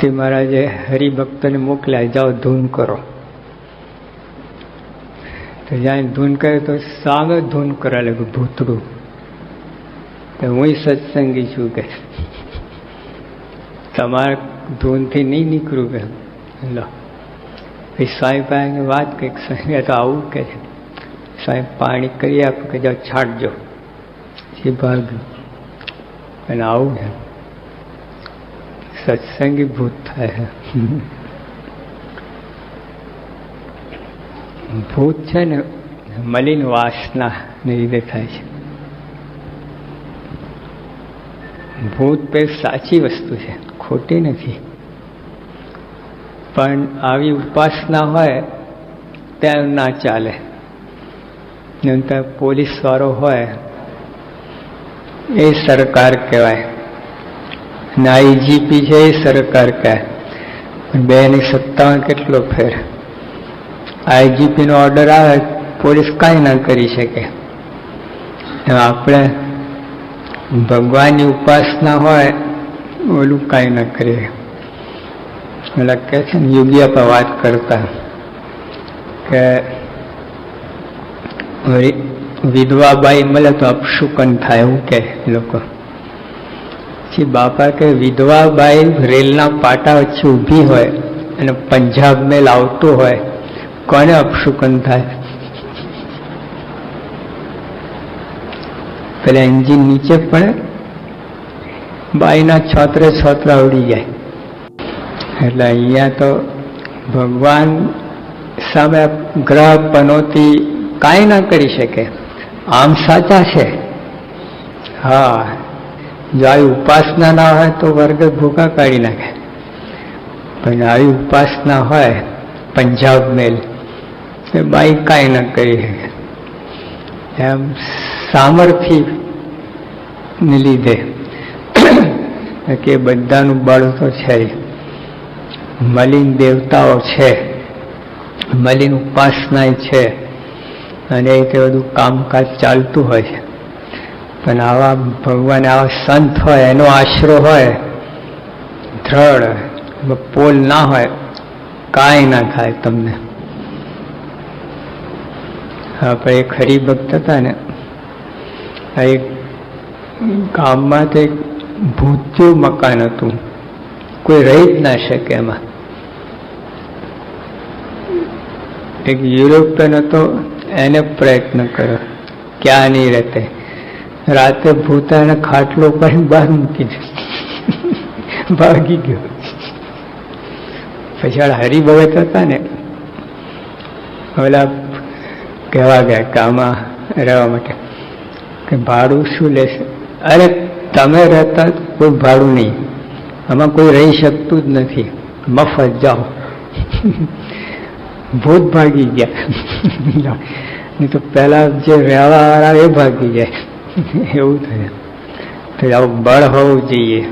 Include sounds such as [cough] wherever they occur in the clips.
શ્રી મહારાજે હરિભક્તને મોકલ્યા, જાઓ ધૂન કરો. તો જ્યાં ધૂન કરે તો સામે ધૂન કરવા લાગ્યું ભૂતડું. તો હું સત્સંગી છું કે. તમારા ધૂનથી નહીં નીકળું કે? લો. પછી સ્વામી પાસે વાત કંઈક સ્વામી તો આવું કે છે. સ્વામી પાણી કરી આપું કે જાઓ છાંટજો. એ ભાગ્યું. અને આવું છે. સત્સંગી ભૂત થાય ભૂત છે ને મલિન વાસના ને લીધે થાય છે ભૂત પે સાચી વસ્તુ છે ખોટી નથી પણ આવી ઉપાસના હોય ત્યાં ના ચાલે નંતર પોલીસ વાળો હોય એ સરકાર કહેવાય ને આઈજીપી છે એ સરકાર કહે. બે ની સત્તાવન કેટલો ફેર? આઈજીપીનો ઓર્ડર આવે, પોલીસ કાંઈ ના કરી શકે. આપણે ભગવાનની ઉપાસના હોય, ઓલું કાંઈ ના કરીએ. એટલે કહે છે ને યોગ્ય પર વાત કરતા કે વિધવાબાઈ મળે તો અપશુકન થાય એવું કે લોકો. પછી બાપા કે વિધવાબાઈ રેલના પાટા વચ્ચે ઊભી હોય અને પંજાબ મેલ આવતું હોય, કોને અપશુકન થાય? પેલા એન્જિન નીચે પડે, બાઈના છોતરે છોતરા ઉડી જાય. એટલે અહીંયા તો ભગવાન સામે ગ્રહ પનોતી કાંઈ ના કરી શકે. આમ સાચા છે. હા. જો આવી ઉપાસના ના હોય તો વર્ગ ભૂકા કાઢી નાખે. પણ આવી ઉપાસના હોય, પંજાબ મેલ એ બાઈ કાંઈ ન કરી શકે. એમ સામર્થ્ય ને લીધે [coughs] કે બધાનું બળ તો છે મલિન દેવતાઓ છે, મલિન ઉપાસના છે, અને એ બધું કામકાજ ચાલતું હોય છે. પણ આવા ભગવાન આવા સંત હોય, એનો આશરો હોય, દ્રઢ પોલ ના હોય, કાંઈ ના થાય તમને. આપણે એક હરિભક્ત હતા ને એક ગામમાં તો એક ભૂત્યું મકાન હતું. કોઈ રહી જ ના શકે એમાં. એક યુરોપિયન હતો, એને પ્રયત્ન કર્યો, ક્યાં નહીં રહેતે. રાતે ભૂતાને ખાટલો કરીને બહાર મૂકી દીધો ભાગી ગયો. પછી હરિભગત હતા ને. ઓલા કહેવા ગયા કે રહેવા માટે. કે ભાડું શું લેશે? અરે તમે રહેતા કોઈ ભાડું નહીં. આમાં કોઈ રહી શકતું જ નથી. મફત, જાઓ. ભૂત ભાગી ગયા. [laughs] નહીં તો પહેલા જે રહેવાવાળા એ ભાગી જાય [laughs] એવું થાય. તો આવું બળ હોવું જોઈએ.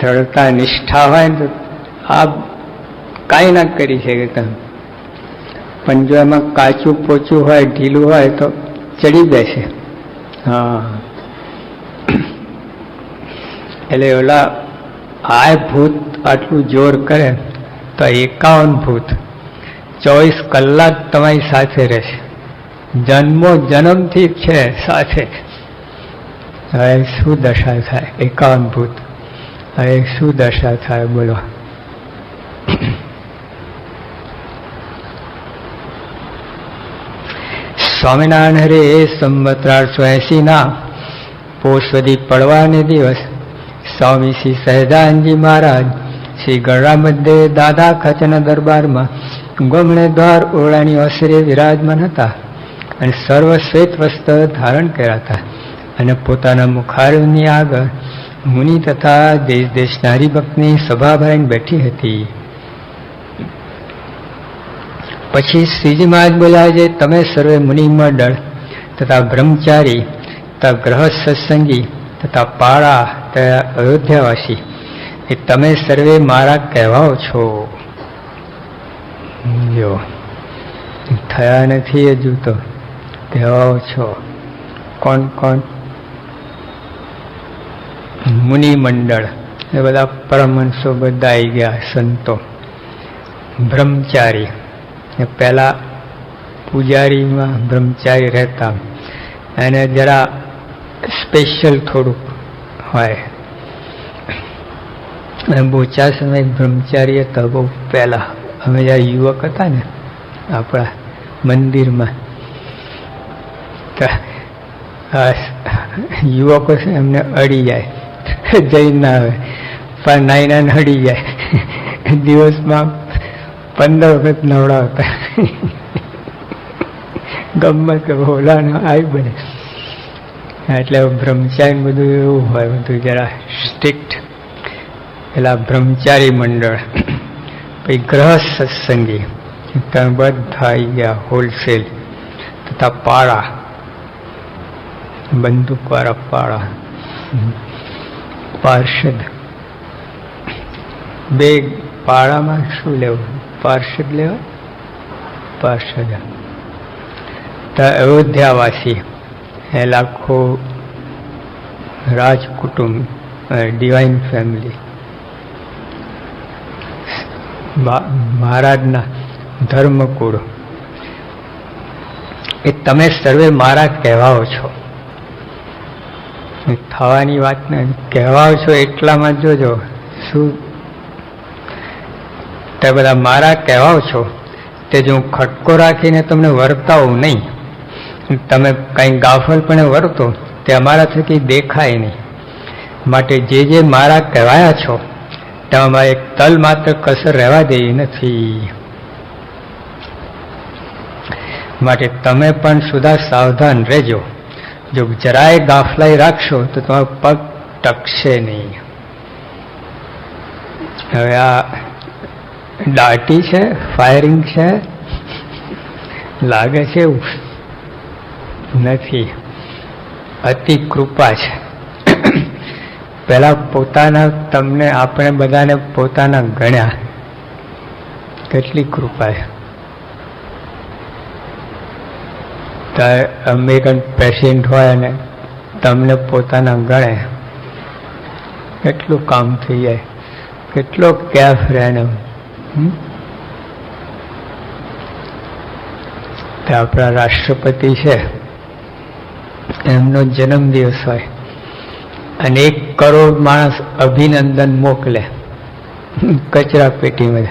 દ્રઢતા, નિષ્ઠા હોય ને તો આ કાંઈ ના કરી શકે તમે. પણ જો એમાં કાચું પોચું હોય, ઢીલું હોય તો ચડી બેસે હા. [clears throat] એટલે ઓલા આ ભૂત આટલું જોર કરે તો એકાવન ભૂત. ચોવીસ કલાક તમારી સાથે રહેશે. જન્મો જન્મથી છે સાથે હવે શું દશા થાય એકાવન ભૂત હવે શું દશા થાય બોલો સ્વામિનારાયણ હરે સંવત અઢારસો એસીના પોષવદી પડવાને દિવસ સ્વામી શ્રી સહેદાનજી મહારાજ શ્રી ગળરા મધ્યે દાદા ખચના દરબારમાં ગમણે દ્વાર ઓરડાની અસરે વિરાજમાન હતા અને સર્વ શ્વેત વસ્ત્ર ધારણ કર્યા હતા અને પોતાના મુખારની આગળ મુનિ તથા દેશ દેશના હરિભક્તની સભા ભરાઈને બેઠી હતી. પછી શ્રીજી મહારાજ બોલાવે છે, તમે સર્વે મુનિ મંડળ તથા બ્રહ્મચારી તથા ગ્રહ સત્સંગી તથા પાળા તથા અયોધ્યાવાસી, એ તમે સર્વે મારા કહેવાઓ છો. જો થયા નથી હજુ તો, કહેવાઓ છો. કોણ કોણ? મુનિ મંડળ. એ બધા પરમહંસો બધા આવી ગયા સંતો. બ્રહ્મચારી. એ પહેલાં પૂજારીમાં બ્રહ્મચારી રહેતા. અને જરા સ્પેશિયલ થોડુંક હોય. અને બોચા સમય બ્રહ્મચારી હતા બહુ પહેલાં. અમે જ્યારે યુવક હતા ને આપણા મંદિરમાં. યુવકો એમને અડી જાય. જઈ ના આવે પણ નાઈના નડી જાય. દિવસમાં પંદર વખત નવડાવતા. ગમત કે ઓલાનો આવી બને. એટલે બ્રહ્મચારી બધું એવું હોય, બધું જરા સ્ટ્રિક્ટ પેલા બ્રહ્મચારી મંડળ, પછી ગ્રહ સત્સંગી. ત્યાં બધા આવી ગયા હોલસેલ તથા પાળા. બંદૂકવાળા પાળા. પાર્ષદ. બે પાળામાં શું લેવું? પાર્ષદ લેવા? પાર્ષદ. અયોધ્યાવાસી. એ લાખો રાજકુટુંબ ડિવાઇન ફેમિલી મહારાજના ધર્મકુળ. એ તમે સર્વે મારા કહેવાઓ છો. થવાની વાત ને કહેવા છો એટલામાં જોજો. શું? તે બધા મારા કહેવાઓ છો તે જો હું ખટકો રાખીને તમને વર્તાવું નહીં. તમે કંઈ ગાફલપણે વર્તો. તે અમારા થકી દેખાય નહીં. માટે જે જે મારા કહેવાયા છો, તેમાં એક તલ માત્ર કસર રહેવા દેવી નથી. માટે તમે પણ સુધા સાવધાન રહેજો. જો જરાય ગાફલાઈ રાખશો તો તમારો પગ ટકશે નહીં. હવે આ દાટી છે ફાયરિંગ છે, લાગે છે એવું નથી. અતિ કૃપા છે. પહેલા પોતાના, તમને આપણે બધાને પોતાના ગણ્યા. કેટલી કૃપા છે. અમેરિકન પેશન્ટ હોય અને તમને પોતાના ગણે કેટલું કામ થઈ જાય, કેટલો કેફ રહે ને તે આપણા રાષ્ટ્રપતિ છે. એમનો જન્મદિવસ હોય. અને એક કરોડ માણસ અભિનંદન મોકલે. કચરા પેટીમાં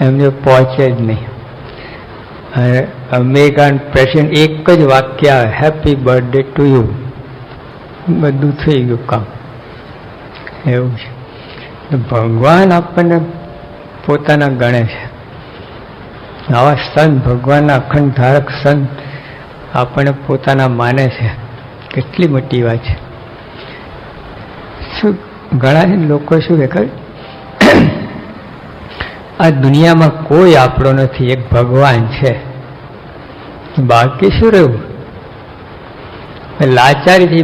એમને પહોંચે જ નહીં. અમેરિકન પ્રેસિડેન્ટ એક જ વાક્ય હેપી બર્થડે ટુ યુ બધું થઈ ગયું કામ એવું છે ભગવાન આપણને પોતાના ગણે છે। આવા સંત, ભગવાનના અખંડ ધારક સંત આપણને પોતાના માને છે। કેટલી મોટી વાત છે। શું ઘણા લોકો શું કે ખબર? આ દુનિયામાં કોઈ આપણો નથી એક ભગવાન છે. બાકી શું રહ્યું લાચારીથી